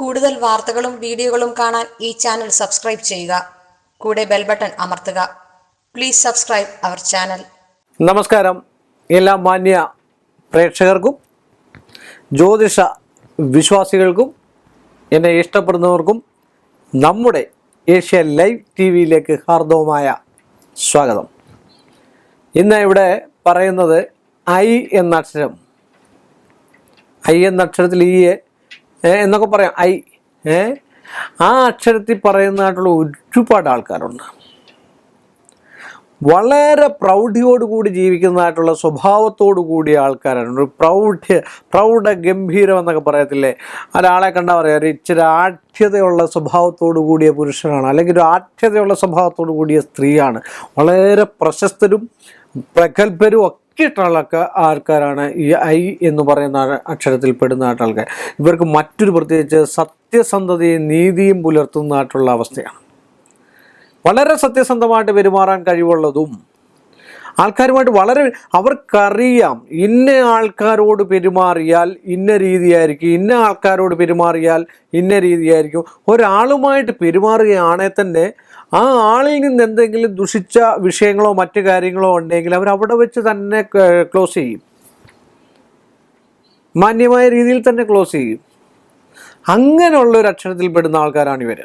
കൂടുതൽ വാർത്തകളും വീഡിയോകളും കാണാൻ ഈ ചാനൽ സബ്സ്ക്രൈബ് ചെയ്യുക. കൂടെ ബെൽ ബട്ടൺ അമർത്തുക. Please subscribe our channel. നമസ്കാരം. എല്ലാ മാന്യ പ്രേക്ഷകർക്കും ജ്യോതിഷ വിശ്വാസികൾക്കും എന്നെ ഇഷ്ടപ്പെടുന്നവർക്കും നമ്മുടെ ഏഷ്യ ലൈവ് ടി വിയിലേക്ക് ഹാർദവമായ സ്വാഗതം. ഇന്ന് ഇവിടെ പറയുന്നത് ഐ എന്ന അക്ഷരം. ഐ എന്ന അക്ഷരത്തിൽ ഈ എന്നൊക്കെ പറയാം. ഐ ഏ ആ അക്ഷരത്തിൽ പറയുന്നതായിട്ടുള്ള ഒരുപാട് ആൾക്കാരുണ്ട്. വളരെ പ്രൗഢിയോടുകൂടി ജീവിക്കുന്നതായിട്ടുള്ള സ്വഭാവത്തോടു കൂടിയ ആൾക്കാരാണ്. ഒരു പ്രൗഢ്യ പ്രൗഢ ഗംഭീരം എന്നൊക്കെ പറയത്തില്ലേ? ഒരാളെ കണ്ടാൽ പറയാം ഒരു ഇച്ചിരി ആഠ്യതയുള്ള സ്വഭാവത്തോടു കൂടിയ പുരുഷനാണ് അല്ലെങ്കിൽ ഒരു ആഠ്യതയുള്ള സ്വഭാവത്തോടു കൂടിയ സ്ത്രീയാണ്. വളരെ പ്രശസ്തരും പ്രഗത്ഭരും ആൾക്കാ- ആൾക്കാരാണ് ഈ ഐ എന്ന് പറയുന്ന അക്ഷരത്തിൽ പെടുന്ന ആൾക്കാർ. ഇവർക്ക് മറ്റൊരു പ്രത്യേകിച്ച് സത്യസന്ധതയും നീതിയും പുലർത്തുന്നതായിട്ടുള്ള അവസ്ഥയാണ്. വളരെ സത്യസന്ധമായിട്ട് പെരുമാറാൻ കഴിവുള്ളതും ആൾക്കാരുമായിട്ട് വളരെ അവർക്കറിയാം ഇന്ന ആൾക്കാരോട് പെരുമാറിയാൽ ഇന്ന രീതിയായിരിക്കും ഇന്ന ആൾക്കാരോട് പെരുമാറിയാൽ ഇന്ന രീതിയായിരിക്കും. ഒരാളുമായിട്ട് പെരുമാറുകയാണെങ്കിൽ തന്നെ ആ ആളിൽ നിന്ന് എന്തെങ്കിലും ദുഷിച്ച വിഷയങ്ങളോ മറ്റു കാര്യങ്ങളോ ഉണ്ടെങ്കിൽ അവർ അവിടെ വെച്ച് തന്നെ ക്ലോസ് ചെയ്യും. മാന്യമായ രീതിയിൽ തന്നെ ക്ലോസ് ചെയ്യും. അങ്ങനെയുള്ള ഒരു അക്ഷരത്തിൽ പെടുന്ന ആൾക്കാരാണ് ഇവർ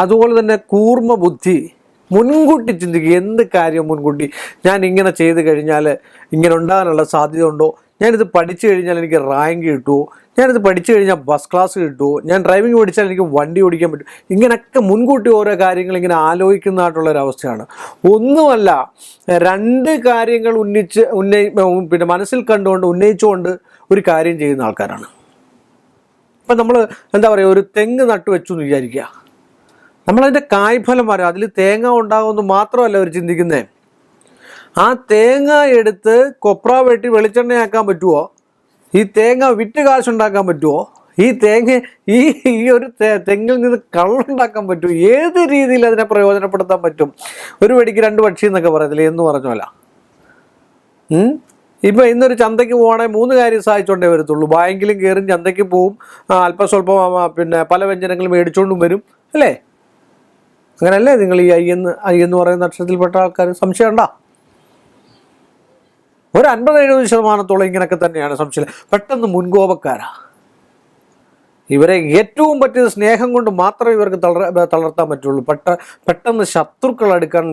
അതുപോലെ തന്നെ കൂർമ്മ ബുദ്ധി മുൻകൂട്ടി ചിന്തിക്കുക എന്ത് കാര്യം മുൻകൂട്ടി. ഞാൻ ഇങ്ങനെ ചെയ്ത് കഴിഞ്ഞാൽ ഇങ്ങനെ ഉണ്ടാകാനുള്ള സാധ്യത ഉണ്ടോ? ഞാനിത് പഠിച്ചു കഴിഞ്ഞാൽ എനിക്ക് റാങ്ക് കിട്ടുമോ ഞാനിത് പഠിച്ചു കഴിഞ്ഞാൽ ബസ് ക്ലാസ് കിട്ടുമോ ഞാൻ ഡ്രൈവിംഗ് പഠിച്ചാൽ എനിക്ക് വണ്ടി ഓടിക്കാൻ പറ്റും. ഇങ്ങനെയൊക്കെ മുൻകൂട്ടി ഓരോ കാര്യങ്ങൾ ഇങ്ങനെ ആലോചിക്കുന്നതായിട്ടുള്ള ഒരു അവസ്ഥയാണ് ഒന്നുമല്ല രണ്ട് കാര്യങ്ങൾ ഉന്നയിച്ച് ഉന്നയി പിന്നെ മനസ്സിൽ കണ്ടുകൊണ്ട് ഉന്നയിച്ചുകൊണ്ട് ഒരു കാര്യം ചെയ്യുന്ന ആൾക്കാരാണ്. ഇപ്പം നമ്മൾ എന്താ പറയുക ഒരു തെങ്ങ് നട്ടു വെച്ചു എന്ന് വിചാരിക്കുക. നമ്മളതിന്റെ കായ്ഫലം വരാം. അതിൽ തേങ്ങ ഉണ്ടാകുമെന്ന് മാത്രമല്ല അവർ ചിന്തിക്കുന്നത് ആ തേങ്ങ എടുത്ത് കൊപ്ര വെട്ടി വെളിച്ചെണ്ണയാക്കാൻ പറ്റുമോ ഈ തേങ്ങ വിറ്റ് കാശുണ്ടാക്കാൻ പറ്റുമോ ഈ തേങ്ങ ഈ ഈ ഒരു തെങ്ങിൽ നിന്ന് കള്ളുണ്ടാക്കാൻ പറ്റുമോ ഏത് രീതിയിൽ അതിനെ പ്രയോജനപ്പെടുത്താൻ പറ്റും? ഒരു വെടിക്ക് രണ്ട് പക്ഷി എന്നൊക്കെ പറയത്തില്ലേ? എന്ന് പറഞ്ഞോല? ഇപ്പൊ ഇന്നൊരു ചന്തയ്ക്ക് പോകണേ മൂന്ന് കാര്യം സഹായിച്ചോണ്ടേ വരത്തുള്ളൂ. ബാങ്കിലും കയറും ചന്തയ്ക്ക് പോവും അല്പ സ്വല്പം പിന്നെ പല വ്യഞ്ജനങ്ങളും മേടിച്ചോണ്ടും വരും. അല്ലേ? അങ്ങനല്ലേ നിങ്ങൾ ഈ ഐ എന്ന് ഐ പറയുന്ന നക്ഷത്രത്തിൽപ്പെട്ട ആൾക്കാർ സംശയം ഉണ്ടോ ഒരു അൻപത് എഴുപത് ശതമാനത്തോളം ഇങ്ങനെയൊക്കെ തന്നെയാണ് സംശയം. പെട്ടെന്ന് മുൻകോപക്കാരാ. ഇവരെ ഏറ്റവും പറ്റിയത് സ്നേഹം കൊണ്ട് മാത്രമേ ഇവർക്ക് തളർ തളർത്താൻ പറ്റുള്ളൂ. പെട്ട പെട്ടെന്ന് ശത്രുക്കൾ എടുക്കാൻ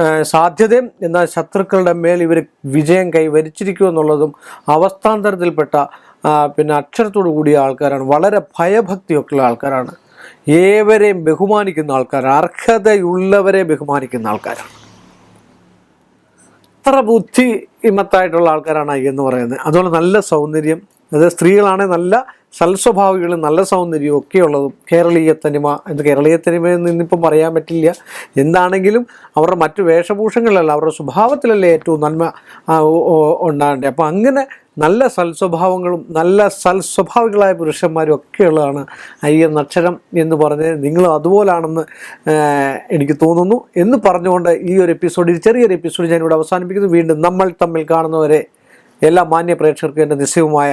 ആ, സാധ്യതയും എന്നാൽ ശത്രുക്കളുടെ മേൽ ഇവർ വിജയം കൈവരിച്ചിരിക്കും എന്നുള്ളതും അവസ്ഥാന്തരത്തിൽപ്പെട്ട പിന്നെ അക്ഷരത്തോടു കൂടിയ ആൾക്കാരാണ്. വളരെ ഭയഭക്തിയൊക്കെയുള്ള ആൾക്കാരാണ്. ഏവരെയും ബഹുമാനിക്കുന്ന ആൾക്കാരാണ്. അർഹതയുള്ളവരെ ബഹുമാനിക്കുന്ന ആൾക്കാരാണ്. അത്ര ബുദ്ധി ഇമത്തായിട്ടുള്ള ആൾക്കാരാണ് എന്ന് പറയുന്നത്. അതുപോലെ നല്ല സൗന്ദര്യം അത് സ്ത്രീകളാണ് നല്ല സൽസ്വഭാവികളും നല്ല സൗന്ദര്യവും ഒക്കെ ഉള്ളതും കേരളീയ തനിമ എന്ന് കേരളീയ എന്ന് ഇന്നിപ്പം പറയാൻ പറ്റില്ല. എന്താണെങ്കിലും അവരുടെ മറ്റു വേഷഭൂഷങ്ങളിലല്ല അവരുടെ സ്വഭാവത്തിലല്ലേ ഏറ്റവും നന്മ ഉണ്ടാകേണ്ടത്. അപ്പം അങ്ങനെ നല്ല സൽസ്വഭാവങ്ങളും നല്ല സൽസ്വഭാവികളായ പുരുഷന്മാരും ഒക്കെയുള്ളതാണ് അയ്യ നക്ഷരം എന്ന് പറഞ്ഞ് നിങ്ങളും അതുപോലാണെന്ന് എനിക്ക് തോന്നുന്നു. എന്ന് പറഞ്ഞുകൊണ്ട് ഈ ഒരു എപ്പിസോഡ് ചെറിയൊരു എപ്പിസോഡ് ഞാനിവിടെ അവസാനിപ്പിക്കുന്നു. വീണ്ടും നമ്മൾ തമ്മിൽ കാണുന്നവരെ എല്ലാ മാന്യ പ്രേക്ഷകർക്കും എന്റെ നിശ്ചയമായ